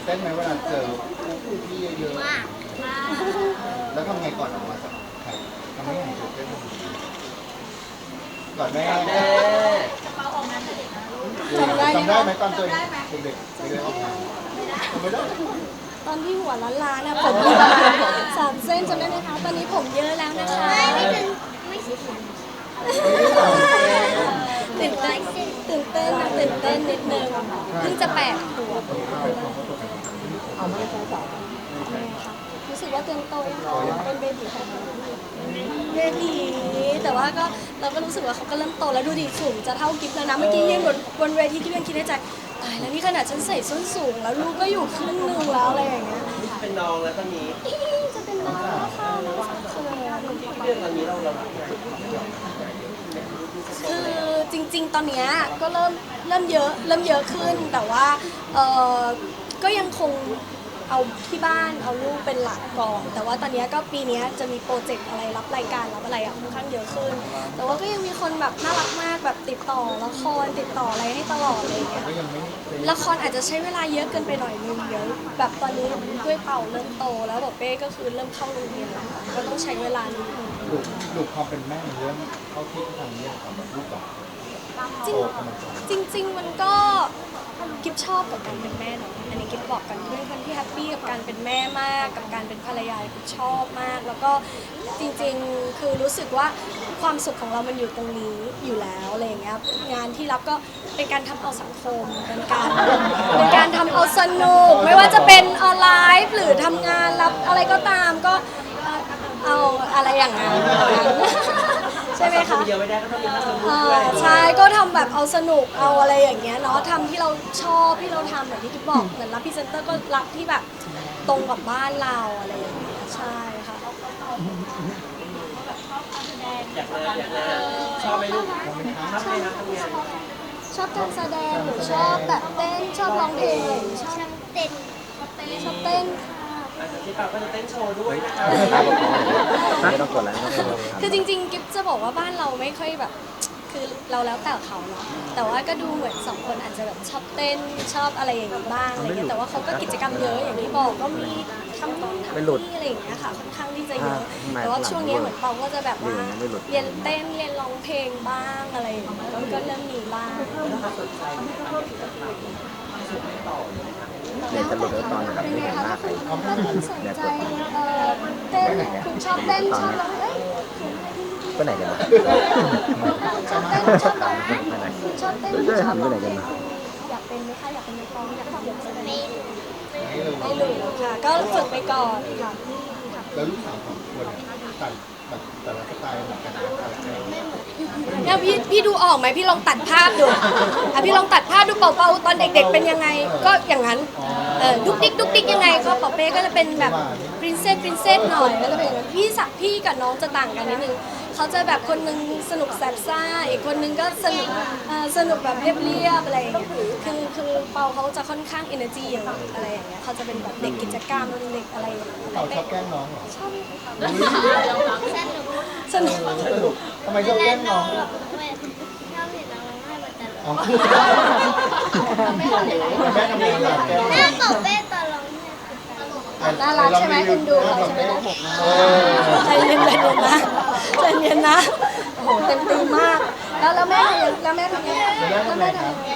นเต้นไหมเวลาเจอผู้พี่เยอะมากมากๆแล้วทำไงก่อนออกมาจากไข่ทำให้หายตื่นเต้นก่อนแม่แม่จำได้จำได้ไหมตอนเจอเด็กๆเด็กๆออกมาจำไม่ได้ตอนที่หัวล้านล้านๆน่ะผมมีประมาณสามเส้นจำได้ไหมคะ ตอนนี้ผมเยอะแล้วนะคะ ไม่ไม่ถึงไม่ใช่ฉัน ตื่นเต้นตื่นเต้นนะตื่นเต้นนิดนึงเพิ่งจะแปดขวบค่ะรู้สึกว่าเติมโตค่ะเป็นเบบีของเราเบบีแต่ว่าก็เราก็รู้สึกว่าเขาก็เริ่มโตแล้วดูดิสูงจะเท่ากิฟแล้วนะเมื่อกี้ยืนบนบนเวทีกิฟยังคิดในใจตายแล้วนี่ขนาดฉันใส่ส้นสูง แล้วลูกก็อยู่ครึ่งหนึงแล้วอะไรอย่างเงี้ยเป็นน้องแล้วตอนนี้อีจะเป็นน้องแล้วค่ะน้องสาวเขินเรื่องตอนนี้เราเรารับงาน คือจริง ๆ ตอนเนี้ยก็เริ่มเริ่มเยอะเริ่มเยอะขึ้นแต่ว่าเออก็ยังคง เอาที่บ้านเอาลูกเป็นหลักก่อน แต่ว่าตอนเนี้ยก็ปีเนี้ยจะมีโปรเจกต์อะไรรับรายการรับอะไรอะค่อนข้างเยอะขึ้น แต่ว่าก็ยังมีคนแบบน่ารักมากแบบติดต่อละครติดต่ออะไรให้ตลอดอะไรอย่างเงี้ย ก็ยังไม่ละครอาจจะใช้เวลาเยอะเกินไปหน่อยนึงเดี๋ยวแบบตอนนี้ด้วยเป่าเริ่มโตแล้วแบบเป้ก็คือเริ่มเข้าโรงเรียนแล้วค่ะก็ต้องใช้เวลานิดนึงดูดูความเป็นแม่ในเรื่องเข้าที่ทางนี้ของแบบลูกแบบจริง โตกำลังโตจริง ๆ มันก็ กิฟชอบกับการเป็นแม่เนาะอันนี้กิฟบอกกันเป็นคนที่แฮปปี้กับการเป็นแม่มาก กับการเป็นภรรยากิฟชอบมาก แล้วก็จริงๆคือรู้สึกว่าความสุขของเรามันอยู่ตรงนี้อยู่แล้วอะไรอย่างเงี้ยงานที่รับก็เป็นการทำเอาสังคมเป็นการเป็นการทำเอาสนุกไม่ว่าจะเป็นออนไลน์หรือทำงานรับอะไรก็ตามก็เอาอะไรอย่างนั้นใช่ไหมคะทำเยอะไม่ได้ก็ต้องมีค่าสมุดอ่าด้วยใช่ ก็ทำแบบเอาสนุกเอาอะไรอย่างเงี้ยเนาะทำที่เราชอบที่เราทำอย่างที่กิ๊บบอกเหมือนรับพรีเซนเตอร์ก็รับที่แบบตรงกับบ้านเราอะไรอย่างเงี้ยใช่ค่ะ อยากเลิกอยากเลิกชอบไหมลูกชอบไหมครับทำงานชอบการแสดงหรือชอบแบบเต้นชอบร้องเพลงชอบฉันเต้นชอบเต้นค่ะ อาจารย์ที่ปาก็จะเต้นโชว์ด้วยนะคะ ไม่ต้องกดแล้วไม่ต้องกดแล้วครับคือจริงๆ กิ๊บจะบอกว่าบ้านเราไม่ค่อยแบบ คือเราแล้วแต่เขาเนาะแต่ว่าก็ดูเหมือนสองคนอาจจะแบบชอบเต้นชอบอะไรอย่างนี้บ้างอะไรเงี้ยแต่ว่าเขาก็กิจกรรมเยอะอย่างที่บอกก็มีทำนู่นทำนี่อะไรอย่างเงี้ยค่ะค่อนข้างที่จะเยอะแต่ว่าช่วงนี้เหมือนเปาก็จะแบบว่าเรียนเต้นเรียนร้องเพลงบ้างอะไรอย่างเงี้ยก็ก็เริ่มมีบ้างเด็กจะหลุดแล้วตอนแบบเป็นไม่ไงเห็นคะหน้าถ้าใครคุณถ้าคุณสนใจเอ่อเต้นคุณชอบเต้นชอบร้องเอ้ย ไปไหนกันวะชอบเต้นชอบร้องไปไหนชอบเต้นชอบร้องไหนกันนะอยากเป็นไหมคะอยากเป็นนักร้องอยากทำอยากแสดงเป็นไม่รู้ค่ะก็ฝึกไปก่อนค่ะแล้วลูกสาวของคนแต่แบบแต่ละสไตล์เหมือนกันนะคาแรคเนี่ยพี่พี่ดูออกไหมพี่ลองตัดภาพดูอะพี่ลองตัดภาพดูเป่าเป่าตอนเด็ก ๆ เป็นยังไง ก็อย่างนั้นเออดุ๊กดิ๊กดุ๊กดิ๊กยังไงก็เป่าเป้ก็จะเป็นแบบปรินเซสปรินเซสหน่อยก็เป็นอย่างนั้นพี่สักพี่กับน้องจะต่างกันนิดนึง เขาจะแบบคนหนึงสนุกแซบซ่า อีกคนหนึงก็สนุกเอ่อสนุกแบบเรียบๆอะไรอย่างเงี้ยคือคือเปาเขาจะค่อนข้าง energy เยอะอะไรอย่างเงี้ยเขาจะเป็นแบบเด็กกิจกรรมเด็กอะไรอย่างเงี้ยเราชอบแกล้งน้องเหรอชอบสนุกสนุกสนุกทำไมชอบเวแกล้ลางน้น้อองงแบบไม่ชอบเห็นน้องร้องไห้มันตลอ๋อกแม่แม่ทำไมล่ะแกล้งแม่บอกเป้ตอนร้องไห้ น่ารักใช่ไหมคุณดูเขาใช่ไหมเออใจเย็นใจเย็ นนะใจเย็นนะ โอ้โห เต็มตีมาก แล้วแล้วแม่ทำยังแล้วแม่ทำยังไงแล้วแม่ทำยังไง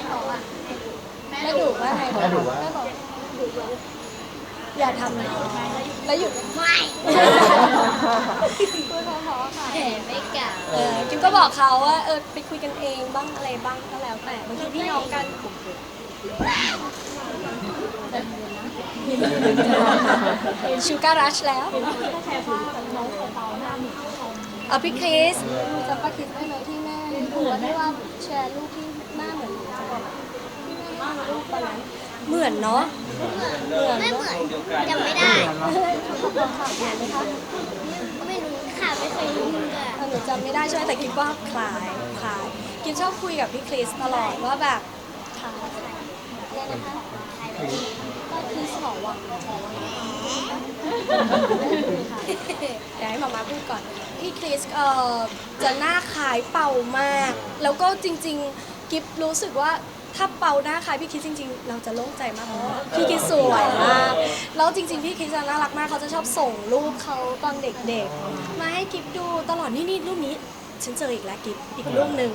แม่ดุว่าไงแม่ดุว่าแม่บอกดุว่าอย่าทำเลยแล้วหยุดไม่พูดเพราะๆค่ะไม่กล้าเออกิมก็บอกเขาว่าเออไปคุยกันเองบ้างอะไรบ้างก็แล้วแต่บางทีพี่น้องกันชูการัชแล้วเอาพี่คริสจำป้าคริสได้ไหมที่แม่หัวได้ว่าแชร์รูปที่หน้าเหมือนจะบอกที่แม่ให้รูปตอนนั้นเหมือนเนาะเหมือนไม่เนาะเหมือนจำไม่ได้บอกค่ะเหมือนไหมคะไม่รู้ค่ะไม่เคยรู้เลยเออหนูจำไม่ได้ใช่ไหมแต่กิฟว่าคล้ายคล้ายกิฟชอบคุยกับพี่คริสตลอดว่าแบบคล้ายเนี่ยนะคะก็คริสหอวังเดี๋ยวให้มามาพูดก่อน พี่คริสเอ่อจะหน้าขายเป่ามาก แล้วก็จริง ๆ กิฟรู้สึกว่าถ้าเป่าหน้าคล้ายพี่คิดจริง ๆ เราจะโล่งใจมากเพราะว่าพี่คิดสวยมากแล้วจริง ๆ พี่คิดจะน่ารักมากเขาจะชอบส่งรูปเขาตอนเด็กๆ มาให้กิฟดูตลอดนี่นี่รูปนี้ ฉันเจออีกแล้วกิฟอีกรูปหนึ่ง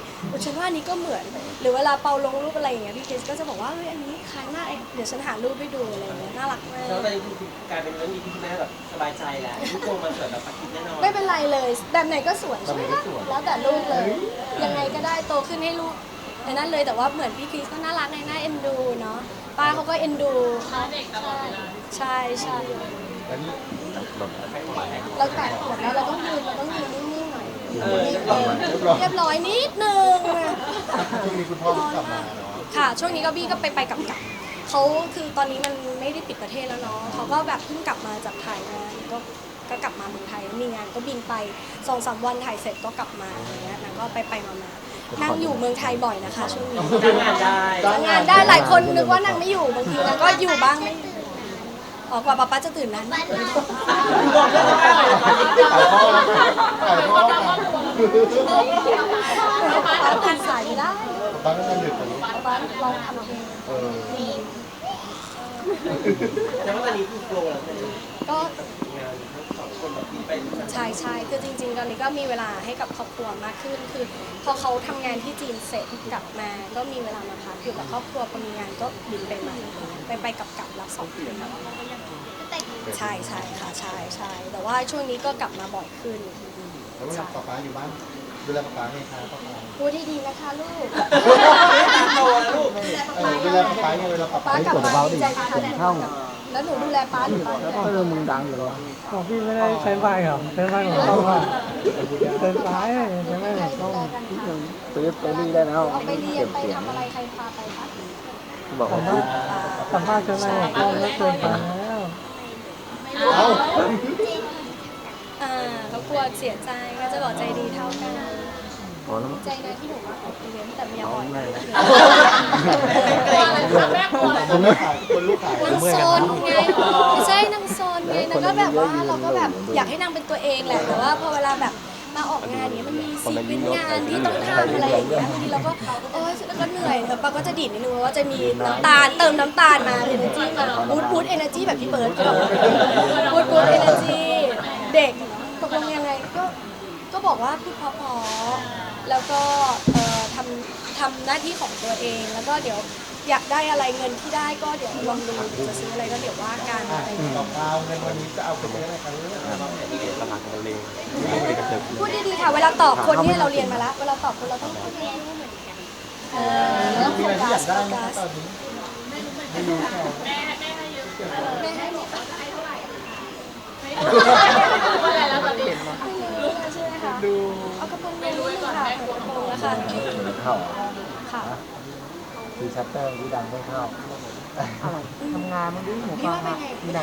ฉันว่าอันนี้ก็เหมือน หรือเวลาเปาลงรูปอะไรอย่างเงี้ยพี่คิดก็จะบอกว่าเฮ้ยอันนี้คล้ายมากเองเดี๋ยวฉันหารูปให้ดูอะไรอย่างเงี้ยน่ารักมาก แล้วตอนนี้คือกลายเป็นเรื่องนี้ที่คุณแม่แบบสบายใจแล้วลูกโตมาสวยแบบปกติแน่นอนไม่เป็นไรเลยแบบไหนก็สวยใช่ไหมคะแล้วแต่ลูกเลย ยังไงก็ได้โตขึ้นให้ลูกในนั้นเลยแต่ว่าเหมือนพี่คริสก็น่ารักในน่าเอ็นดูเนาะป้าเขาก็เอ็นดูใช่ใช่ใช่แล้วนี่เราแปดขวบแล้วเราต้องยืนเราต้องยืนนิ่งๆหน่อย เออเรียบร้อยนิดนึงช่วงนี้คุณพ่อกลับมาเนาะค่ะ ช่วงนี้ก็บี้ก็ไปไปกลับกลับเขาคือตอนนี้มันไม่ได้ปิดประเทศแล้วเนาะเขาก็แบบเพิ่งกลับมาจากถ่ายงานก็ก็กลับมาเมืองไทยมีงานก็บินไปสองสามวันถ่ายเสร็จก็กลับมาอย่างเงี้ยนางก็ไปไปมามานั่งอยู่เมืองไทยบ่อยนะคะช่วงนี้จ้างงานได้งานได้หลายคนนึกว่านางไม่อยู่บางทีนางก็อยู่บ้างไม่ อ๋อกว่าป๊าป๊าจะตื่นนั้นบอกเรื่องอะไรถ่ายพ่อแล้วถ่ายพ่อค่ะป๊าตื่นสายไม่ได้ตอนนั้นมันดึกกว่านี้ป๊าป๊าลองทำเพลงเออแต่ว่าตอนนี้คือโปรแล้วใช่ไหมก็งานทั้ง สองคนแบบที่ไปใช่ใช่คือจริง ๆ ตอนนี้ก็มีเวลาให้กับครอบครัวมากขึ้น คือ พอเขาทำงานที่จีนเสร็จกลับมา ก็มีเวลามาพักอยู่กับครอบครัวพอมีงานก็บินไปมาไปไปกลับกลับรับสองคืนใช่ใช่ค่ะใช่ใช่แต่ว่าช่วงนี้ก็กลับมาบ่อยขึ้นแล้วเวลาป๊าป๊าอยู่บ้านดูแลป๊าป๊าไงคะป๊าป๊าพูดให้ดีนะคะ ลูกโตแล้วลูก เออดูแลป๊าป๊าไงเวลาป๊าป้าป๊ากลับมาดีใจค่ะ แล้วหนูดูแลป้าหรือป้าดูแลเออมึงดังอยู่แล้วของพี่ไม่ได้ใช้ไฟเหรอใช้ไฟของกล้องอะเดินซ้ายใช้ไฟของกล้องดูแลกันคะซื้อไปรีได้แล้วเอาไปเรียนไปทำอะไรใครพาไปคะบอกว่ามภาษณ์สัมภาษณ์ใช้ไฟของกล้องแล้วเกินไปแล้วเอาอ่าเขากลัวเสียใจก็จะบอกใจดีเท่ากัน อ๋อแล้วใจนะที่หนูมาออกอีเวนต์แต่ไม่อยากเอาอ่อยไม่คนลูกขายคนลูกขายนางโซนไงไม่ใช่นางโซนไงนางก็แบบว่าเราก็แบบอยากให้นางเป็นตัวเองแหละแต่ว่าพอเวลาแบบมาออกงานเนี้ยมันมีซีเป็นงานที่ต้องทำอะไรอย่างเงี้ยบางทีเราก็โอ๊ยแล้วก็เหนื่อยเออปาก็จะดีดนิดนึงว่าจะมีน้ำตาลเติมน้ำตาลมาเอเนจีมาบูทบูทเอเนจีแบบพี่เบิร์ดก็แบบบูทบูทเอเนจีเด็กตกลงยังไงก็ก็บอกว่าพูดเพราะๆ แล้วก็เอ่อทำทำหน้าที่ของตัวเอง แล้วก็เดี๋ยวอยากได้อะไรเงินที่ได้ก็เดี๋ยวลองดูเดี๋ยวจะซื้ออะไรก็เดี๋ยวว่ากันอะอะไรอย่างเงี้ย ต่อมาเงินวันนี้จะเอาไปซื้ออะไรกันเรื่องสมัครเร็วพูดดีๆค่ะ เวลาตอบคนเนี่ยเราเรียนมาแล้ว เวลาตอบคนเราต้องพูดให้รู้เหมือนกันเออเราต้องมีโฟอะไรที่กัอยาสกโฟได้ไหมกัสตอนนี้ไม่รู้ค่ะไม่ให้หมดไม่รู้ ใช่ไหมคะเอากระโปรงเลยนิดนึงค่ะเปิดกระโปรงแล้วค่ะๆเข้าค่ะคือชัตเตอร์ที่ดังไม่เข้าทำงานมันดื้อหมูพี่ป่าว่าเป็นไงที่ไหน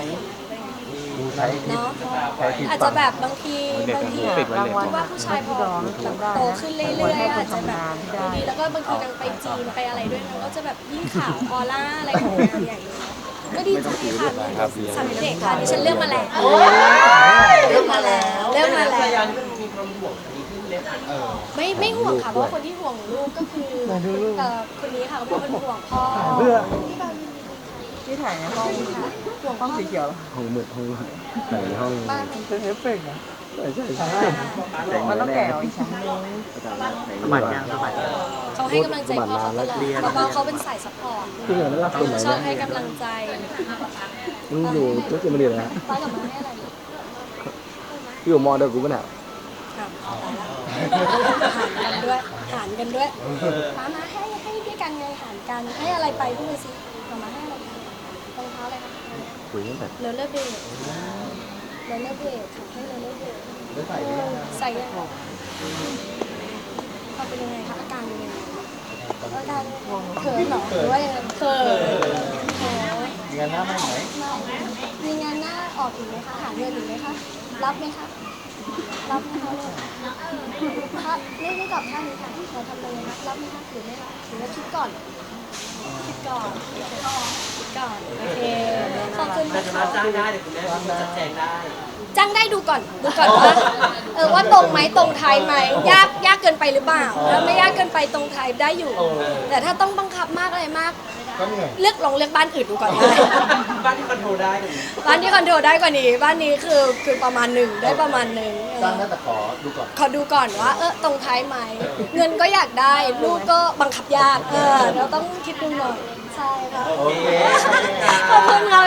ดูใช้คลิปเนาะใช้คลิปอาจฟัจะงแบบบางทีบางทีปิดไว้เลยคิดว่าผู้ชายพอแบบโตขึ้นเรื่อยๆอาจจะแบบบางทีแล้วก็บางทีนางไปจีนไปอะไรด้วยนางก็จะแบบยิ่งขาวออร่าอะไรของนางอย่างนี้ก็ดีใจค่ะสามเด็กค่ะดิฉันเลือกมาแล้วเลือกมาแล้วเลือกมาภรรแล้ยาวนี่ มันมีความห่วงดีขึ้นเลยค่ะเออไม่ไม่ห่วงค่ะ เพราะว่าคนที่ห่วงลูกก็คือเอ่อคนนี้ค่ะเป็นคนห่วงพ่อเพื่อที่เรายินดีที่ถ่ายในห้องค่ะห่วงห้พ่อองสีเขียวห้องมืดห้องมืดใส่ในห้องบ้านเป็นเอฟเฟกต์นะใช่ใช่ใช่มันต้องแกะออกอีกชั้นนึงสมัครยังสมัครเขาให้กำลังใจพ่อเขาตลอดแล้วก็เขาเป็นสายซัพพอร์ตที่เหลือนั่นรับคนไหนชอบเนี่ยให้กำลังใจมึงอยู่ทุกสิบมันเดียวนะป้ากับมาให้อะไรลูกอยู่มอเดียวกูป่ะเนี่ยอะตายละ หารกันด้วยหารกันด้วยมามาให้ให้ด้วยกันไงหารกันให้อะไรไปพูดมาสิมามาให้อะไรรองเท้าอะไรคะคุยตั้งแต่เลอเลอร์เบดเลอเลอร์เบดค่ะให้เลอเลอร์เบดได้ใส่หรือยังใส่ยังเขาเป็นยังไงคะอาการเป็นยังไงอาการเขินเหรอหรือว่ายังไงเขินโอ้มีงานหน้าไหมไหมมีงานหน้าออกอีกไหมคะหาเงินอีกไหมคะรับไหมคะ รับไหมคะลูกถ้าไม่ไม่ตอบท่านี้ค่ะเราทำเลยนะรับไหมคะหรือไม่รับหรือว่าคิดก่อนคิดก่อนคิดก่อนโอเคขอบคุณแต่นะจะคะมาจ้างได้เดี๋ยวคุณแม่จะแจกได้ จ้างได้ดูก่อนดูก่อนว่าเออว่าตรงไหมตรงไทยไหมยากยากเกินไปหรือเปล่าถ้าไม่ยากเกินไปตรงไทยได้อยู่ แต่ถ้าต้องบังคับมากอะไรมาก ก็เหนื่อย เลือกลองเลือกบ้านอื่นดูก่อนได้บ้านที่คอนโทรลได้กันบ้านที่คอนโทรลได้กว่านี้ บ้านนี้คือคือประมาณหนึ่งได้ประมาณหนึ่งเออจ้างได้แต่ขอดูก่อน ขอดูก่อนว่าเออตรงท้ายไหม เงินก็อยากได้ลูกก็บังคับยากเออเราต้องคิดดูหน่อย ใช่ค่ะโอเค ขอบคุณค่ะ